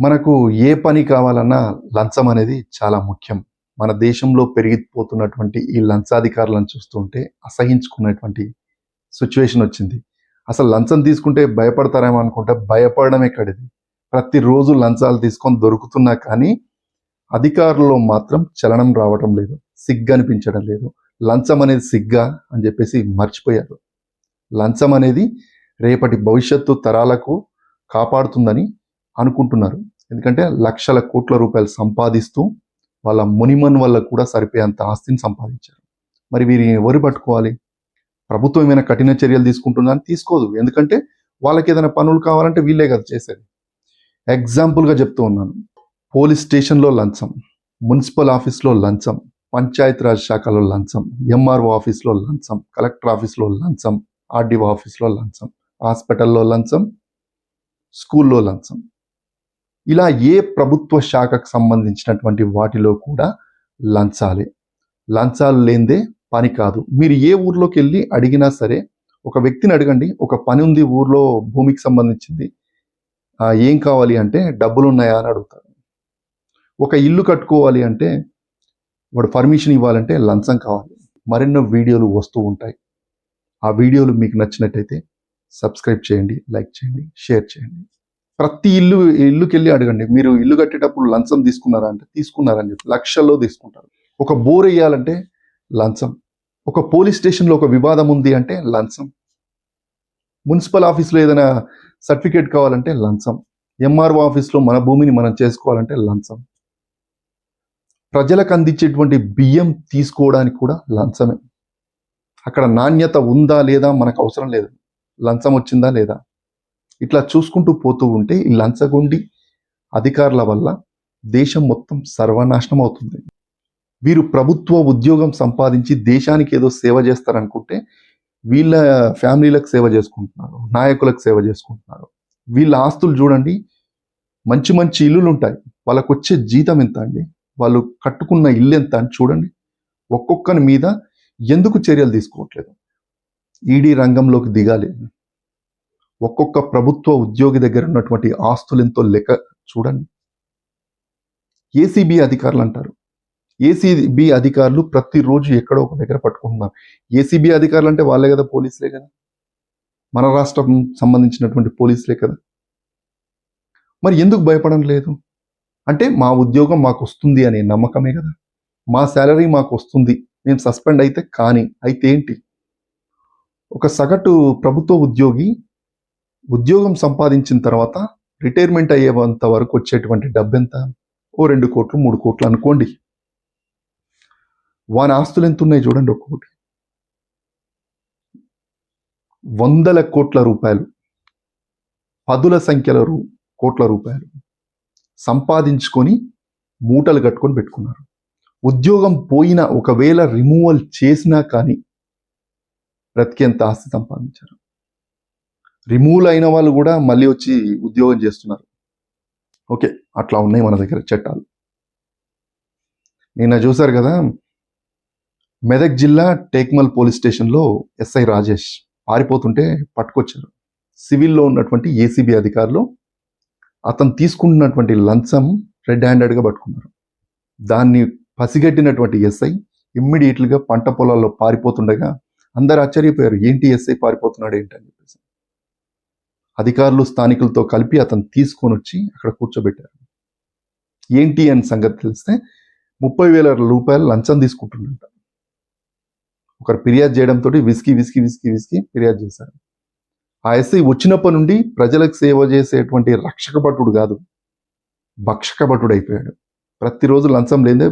మనకు ఏ పని కావాలన్నా లంచం అనేది చాలా ముఖ్యం. మన దేశంలో పెరిగిపోతున్నటువంటి ఈ లంచాధికారులను చూస్తుంటే అసహించుకున్నటువంటి సిచ్యువేషన్ వచ్చింది. అసలు లంచం తీసుకుంటే భయపడతారేమో అనుకుంటే భయపడడమే కడిది. ప్రతిరోజు లంచాలు తీసుకొని దొరుకుతున్నా కానీ అధికారుల్లో మాత్రం చలనం రావటం లేదు. సిగ్గు అనిపించడం లేదు. లంచం అనేది సిగ్గా అని చెప్పేసి మర్చిపోయారు. లంచం అనేది రేపటి భవిష్యత్తు తరాలకు కాపాడుతుందని అనుకుంటున్నారు. ఎందుకంటే లక్షల కోట్ల రూపాయలు సంపాదిస్తూ వాళ్ళ మునిమన్ వల్ల కూడా సరిపోయేంత ఆస్తిని సంపాదించారు. మరి వీరిని ఎవరు పట్టుకోవాలి? ప్రభుత్వం ఏమైనా కఠిన చర్యలు తీసుకుంటుందని తీసుకోదు. ఎందుకంటే వాళ్ళకి ఏదైనా పనులు కావాలంటే వీళ్ళే కదా చేసేది. ఎగ్జాంపుల్గా చెప్తూ ఉన్నాను. పోలీస్ స్టేషన్లో లంచం మున్సిపల్ ఆఫీస్లో లంచం పంచాయతీరాజ్ శాఖలో లంచం ఎంఆర్ఓ ఆఫీస్లో లంచం కలెక్టర్ ఆఫీస్లో లంచం ఆర్డీఓ ఆఫీస్లో లంచం హాస్పిటల్లో లంచం స్కూల్లో లంచం. ఇలా ఏ ప్రభుత్వ శాఖకు సంబంధించినటువంటి వాటిలో కూడా లంచాలే. లంచాలు లేనిదే పని కాదు. మీరు ఏ ఊర్లోకి వెళ్ళి అడిగినా సరే ఒక వ్యక్తిని అడగండి ఒక పని ఉంది ఊర్లో భూమికి సంబంధించింది ఏం కావాలి అంటే డబ్బులు ఉన్నాయా అని అడుగుతారు. ఒక ఇల్లు కట్టుకోవాలి అంటే వాడు పర్మిషన్ ఇవ్వాలంటే లంచం కావాలి. మరెన్నో వీడియోలు వస్తూ ఉంటాయి. ఆ వీడియోలు మీకు నచ్చినట్టయితే సబ్స్క్రైబ్ చేయండి లైక్ చేయండి షేర్ చేయండి. ప్రతి ఇల్లు ఇల్లుకి వెళ్ళి అడగండి. మీరు ఇల్లు కట్టేటప్పుడు లంచం తీసుకున్నారా అంటే తీసుకున్నారని చెప్పి లక్షల్లో తీసుకుంటారు. ఒక బోర్ వేయాలంటే లంచం. ఒక పోలీస్ స్టేషన్లో ఒక వివాదం ఉంది అంటే లంచం. మున్సిపల్ ఆఫీస్లో ఏదైనా సర్టిఫికేట్ కావాలంటే లంచం. ఎంఆర్ఓ ఆఫీస్లో మన భూమిని మనం చేసుకోవాలంటే లంచం. ప్రజలకు అందించేటువంటి బియ్యం తీసుకోవడానికి కూడా లంచమే. అక్కడ నాణ్యత ఉందా లేదా మనకు అవసరం లేదు. లంచం వచ్చిందా లేదా? ఇట్లా చూసుకుంటూ పోతూ ఉంటే ఈ లంచగొండి అధికారుల వల్ల దేశం మొత్తం సర్వనాశనం అవుతుంది. వీరు ప్రభుత్వ ఉద్యోగం సంపాదించి దేశానికి ఏదో సేవ చేస్తారనుకుంటే వీళ్ళ ఫ్యామిలీలకు సేవ చేసుకుంటున్నారు నాయకులకు సేవ చేసుకుంటున్నారు. వీళ్ళ ఆస్తులు చూడండి మంచి మంచి ఇల్లులు ఉంటాయి. వాళ్ళకు వచ్చే జీతం ఎంత అండి? వాళ్ళు కట్టుకున్న ఇల్లు ఎంత అని చూడండి. ఒక్కొక్కని మీద ఎందుకు చర్యలు తీసుకోవట్లేదు? ఈడీ రంగంలోకి దిగాలి. ఒక్కొక్క ప్రభుత్వ ఉద్యోగి దగ్గర ఉన్నటువంటి ఆస్తులు ఎంతో లెక్క చూడండి. ఏసీబీ అధికారులు అంటారు. ఏసీబీ అధికారులు ప్రతిరోజు ఎక్కడో ఒక దగ్గర పట్టుకుంటున్నారు. ఏసీబీ అధికారులు అంటే వాళ్ళే కదా పోలీసులే కదా? మన రాష్ట్రం సంబంధించినటువంటి పోలీసులే కదా? మరి ఎందుకు భయపడడం లేదు? అంటే మా ఉద్యోగం మాకు వస్తుంది అనే నమ్మకమే కదా? మా శాలరీ మాకు వస్తుంది. మేము సస్పెండ్ అయితే కానీ అయితే ఏంటి? ఒక సగటు ప్రభుత్వ ఉద్యోగి ఉద్యోగం సంపాదించిన తర్వాత రిటైర్మెంట్ అయ్యేంత వరకు వచ్చేటువంటి డబ్బు ఎంత ఓ రెండు కోట్లు మూడు కోట్లు అనుకోండి. వాని ఆస్తులు ఎంత ఉన్నాయి చూడండి ఒక్కొక్కటి వందల కోట్ల రూపాయలు. పదుల సంఖ్యల రూ కోట్ల రూపాయలు. సంపాదించుకొని మూటలు కట్టుకొని పెట్టుకున్నారు. ఉద్యోగం పోయిన ఒకవేళ రిమూవల్ చేసినా కానీ బ్రతికేంత ఆస్తి సంపాదించారు? రిమూవల్ అయిన వాళ్ళు కూడా మళ్ళీ వచ్చి ఉద్యోగం చేస్తున్నారు. ఓకే అట్లా ఉన్నాయి మన దగ్గర చట్టాలు. నిన్న చూశారు కదా మెదక్ జిల్లా టేక్మల్ పోలీస్ స్టేషన్లో ఎస్ఐ రాజేష్ పారిపోతుంటే పట్టుకొచ్చారు. సివిల్లో ఉన్నటువంటి ఏసీబీ అధికారులు అతను తీసుకుంటున్నటువంటి లంచం రెడ్ హ్యాండెడ్గా పట్టుకున్నారు. దాన్ని పసిగట్టినటువంటి ఎస్ఐ ఇమ్మీడియట్లుగా పంట పొలాల్లో పారిపోతుండగా అందరు ఆశ్చర్యపోయారు. ఏంటి ఎస్ఐ పారిపోతున్నాడు ఏంటని. అధికారులు స్థానికులతో కలిపి అతను తీసుకొని వచ్చి అక్కడ కూర్చోబెట్టారు. ఏంటి అని సంగతి తెలిస్తే ముప్పై వేల రూపాయలు లంచం తీసుకుంటుండంట ఒకరు ఫిర్యాదు చేయడంతో విసికి విసికి విసికి విసికి ఫిర్యాదు చేశారు. ఆ ఎస్ఐ వచ్చినప్పటి నుండి ప్రజలకు సేవ చేసేటువంటి రక్షక భటుడు కాదు భక్షక భటుడు అయిపోయాడు. ప్రతిరోజు లంచం లేదే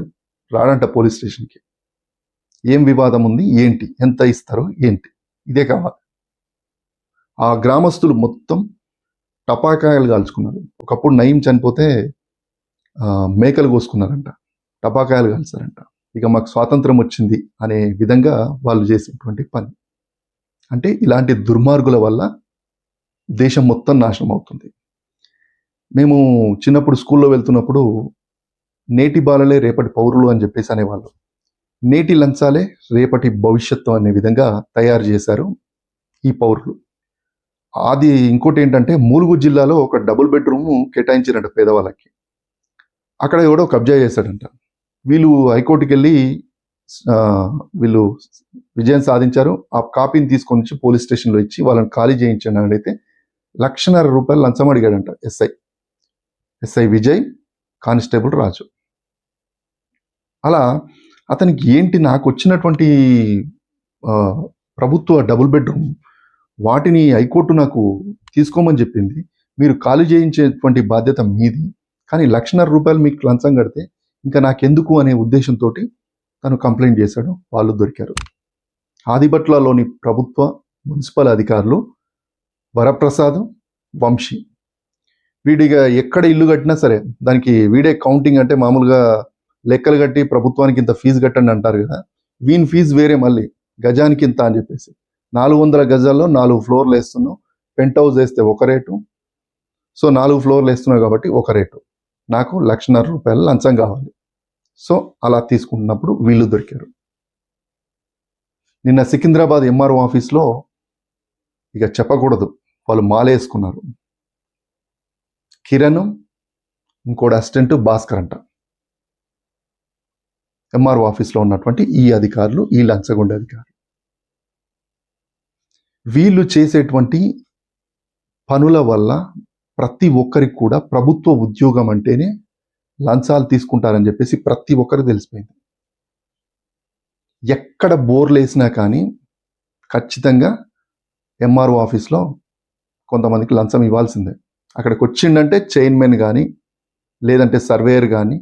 రాడంట పోలీస్ స్టేషన్కి. ఏం వివాదం ఉంది? ఏంటి? ఎంత ఇస్తారు? ఏంటి? ఇదే కావాలి. ఆ గ్రామస్తులు మొత్తం టపాకాయలు కాల్చుకున్నారు. ఒకప్పుడు నయం చనిపోతే మేకలు కోసుకున్నారంట. టపాకాయలు కాల్చారంట. ఇక మాకు స్వాతంత్రం వచ్చింది అనే విధంగా వాళ్ళు చేసినటువంటి పని. అంటే ఇలాంటి దుర్మార్గుల వల్ల దేశం మొత్తం నాశనం అవుతుంది. మేము చిన్నప్పుడు స్కూల్లో వెళ్తున్నప్పుడు నేటి బాలలే రేపటి పౌరులు అని చెప్పేసి అనేవాళ్ళు. నేటి లంచాలే రేపటి భవిష్యత్తు అనే విధంగా తయారు చేశారు ఈ పౌరులు. అది ఇంకోటి ఏంటంటే మూలుగు జిల్లాలో ఒక డబుల్ బెడ్రూమ్ కేటాయించారంట పేదవాళ్ళకి. అక్కడ ఎవడో కబ్జా చేశాడంట. వీళ్ళు హైకోర్టుకి వెళ్ళి వీళ్ళు విజయం సాధించారు. ఆ కాపీని తీసుకొని వచ్చి పోలీస్ స్టేషన్లో ఇచ్చి వాళ్ళని ఖాళీ చేయించండి అని అడిగితే లక్షన్నర రూపాయలు లంచం అడిగాడంట SI. SI Vijay constable Raju. అలా అతనికి ఏంటి నాకు వచ్చినటువంటి ప్రభుత్వ డబుల్ బెడ్రూమ్ వాటిని హైకోర్టు నాకు తీసుకోమని చెప్పింది. మీరు ఖాళీ చేయించేటువంటి బాధ్యత మీది. కానీ లక్షన్నర రూపాయలు మీకు లంచం కడితే ఇంకా నాకెందుకు అనే ఉద్దేశంతో తను కంప్లైంట్ చేశాడు. వాళ్ళు దొరికారు. ఆదిబట్లలోని ప్రభుత్వ మున్సిపల్ అధికారులు వరప్రసాద్ వంశీ. వీడిగా ఎక్కడ ఇల్లు కట్టినా సరే దానికి వీడే కౌంటింగ్ అంటే మామూలుగా లెక్కలు కట్టి ప్రభుత్వానికి ఇంత ఫీజు కట్టండి అంటారు కదా. వీని ఫీజు వేరే మళ్ళీ. గజానికి ఇంత అని చెప్పేసి. నాలుగు వందల గజాల్లో నాలుగు ఫ్లోర్లు వేస్తున్నాం పెంట్ హౌస్ వేస్తే ఒక రేటు. సో నాలుగు ఫ్లోర్లు వేస్తున్నావు కాబట్టి ఒక రేటు. నాకు లక్షన్నర రూపాయలు లంచం కావాలి. సో అలా తీసుకుంటున్నప్పుడు వీళ్ళు దొరికారు. నిన్న సికింద్రాబాద్ ఎంఆర్ఓ ఆఫీస్లో ఇక చెప్పకూడదు. వాళ్ళు మాలేసుకున్నారు. కిరణ్ ఇంకోటి అసిస్టెంట్ భాస్కర్ అంట. ఎంఆర్ఓ ఆఫీస్లో ఉన్నటువంటి ఈ అధికారులు ఈ లంచగొండ అధికారులు. వీళ్ళు చేసేటువంటి పనుల వల్ల ప్రతి ఒక్కరికి కూడా ప్రభుత్వ ఉద్యోగం అంటేనే లంచాలు తీసుకుంటారని చెప్పేసి ప్రతి ఒక్కరు తెలిసిపోయింది. ఎక్కడ బోర్లు వేసినా కానీ ఖచ్చితంగా ఎంఆర్ఓ ఆఫీస్లో కొంతమందికి లంచం ఇవ్వాల్సిందే. అక్కడికి వచ్చిండంటే చైర్మన్ కానీ లేదంటే సర్వేయర్ కానీ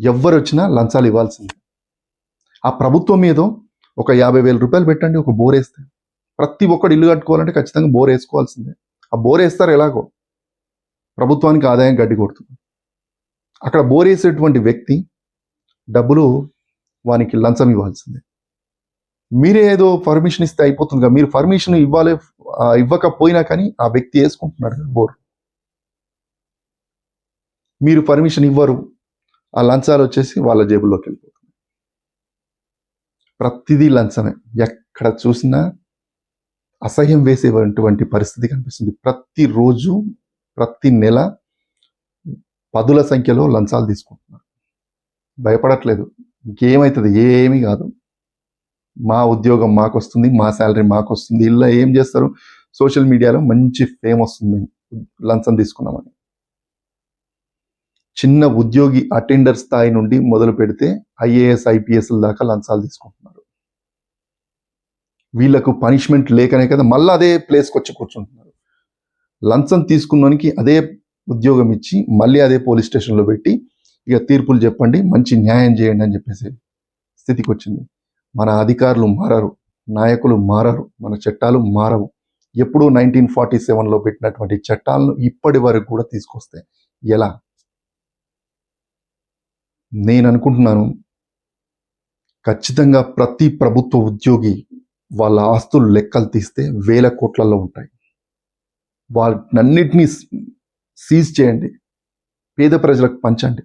ఎవ్వరు వచ్చినా లంచాలు ఇవ్వాల్సిందే. ఆ ప్రభుత్వం మీద ఒక యాభై వేల రూపాయలు పెట్టండి ఒక బోర్ వేస్తే. ప్రతి ఒక్కడు ఇల్లు కట్టుకోవాలంటే ఖచ్చితంగా బోర్ వేసుకోవాల్సిందే. ఆ బోర్ వేస్తారు ఎలాగో? ప్రభుత్వానికి ఆదాయం గడ్డి కొడుతుంది. అక్కడ బోర్ వేసేటువంటి వ్యక్తి డబ్బులు వానికి లంచం ఇవ్వాల్సిందే. మీరే ఏదో పర్మిషన్ ఇస్తే అయిపోతుంది కదా. మీరు పర్మిషన్ ఇవ్వాలి ఇవ్వకపోయినా కానీ ఆ వ్యక్తి వేసుకుంటున్నాడు కదా బోర్. మీరు పర్మిషన్ ఇవ్వరు. ఆ లంచాలు వచ్చేసి వాళ్ళ జేబుల్లోకి వెళ్ళిపోతుంది ప్రతిదీ లంచమే. ఎక్కడ చూసినా అసహ్యం వేసేటువంటి పరిస్థితి కనిపిస్తుంది. ప్రతిరోజు ప్రతి నెల పదుల సంఖ్యలో లంచాలు తీసుకుంటున్నారు. భయపడట్లేదు. ఇంకేమవుతుంది ఏమీ కాదు. మా ఉద్యోగం మాకు వస్తుంది మా శాలరీ మాకు వస్తుంది ఇలా ఏం చేస్తారు? సోషల్ మీడియాలో మంచి ఫేమ్ వస్తుంది. లంచం తీసుకున్నామని. చిన్న ఉద్యోగి అటెండర్ స్థాయి నుండి మొదలు పెడితే ఐఏఎస్ ఐపీఎస్ల దాకా లంచాలు తీసుకుంటున్నారు. వీళ్ళకు పనిష్మెంట్ లేకనే కదా మళ్ళీ అదే ప్లేస్కి వచ్చి కూర్చుంటున్నారు. లంచం తీసుకున్నానికి అదే ఉద్యోగం ఇచ్చి మళ్ళీ అదే పోలీస్ స్టేషన్లో పెట్టి ఇక తీర్పులు చెప్పండి మంచి న్యాయం చేయండి అని చెప్పేసి స్థితికి వచ్చింది. మన అధికారులు మారరు నాయకులు మారరు మన చట్టాలు మారవు. ఎప్పుడూ నైన్టీన్ ఫార్టీ సెవెన్లో పెట్టినటువంటి చట్టాలను ఇప్పటి వరకు కూడా తీసుకొస్తే ఎలా? నేను అనుకుంటున్నాను ఖచ్చితంగా ప్రతి ప్రభుత్వ ఉద్యోగి వాళ్ళ ఆస్తులు లెక్కలు తీస్తే వేల కోట్లలో ఉంటాయి. వాటినన్నిటినీ సీజ్ చేయండి. పేద ప్రజలకు పంచండి.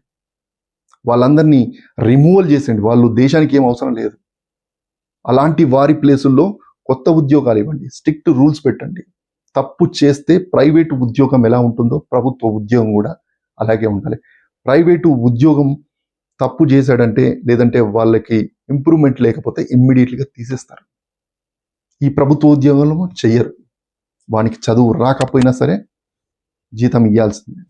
వాళ్ళందరినీ రిమూవల్ చేసేయండి. వాళ్ళు దేశానికి ఏం అవసరం లేదు. అలాంటి వారి ప్లేసుల్లో కొత్త ఉద్యోగాలు ఇవ్వండి. స్ట్రిక్ట్ రూల్స్ పెట్టండి. తప్పు చేస్తే ప్రైవేటు ఉద్యోగం ఎలా ఉంటుందో ప్రభుత్వ ఉద్యోగం కూడా అలాగే ఉండాలి. ప్రైవేటు ఉద్యోగం తప్పు చేశాడంటే లేదంటే వాళ్ళకి ఇంప్రూవ్మెంట్ లేకపోతే ఇమ్మీడియట్గా తీసేస్తారు. ఈ ప్రభుత్వ ఉద్యోగంలో చెయ్యరు. వానికి చదువు రాకపోయినా సరే జీతం ఇవ్వాల్సిందే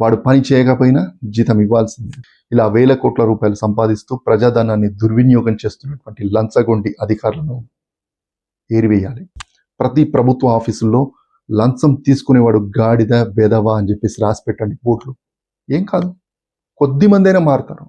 వాడు పని చేయకపోయినా జీతం ఇవ్వాల్సిందే. ఇలా వేల కోట్ల రూపాయలు సంపాదిస్తూ ప్రజాధనాన్ని దుర్వినియోగం చేస్తున్నటువంటి లంచగొండి అధికారులను ఏరివేయాలి. ప్రతి ప్రభుత్వ ఆఫీసుల్లో లంచం తీసుకునేవాడు గాడిద బెదవా అని చెప్పేసి రాసి పెట్టండి బోర్డులు ఏం కాదు. కొద్ది మందైనా మారుతారు.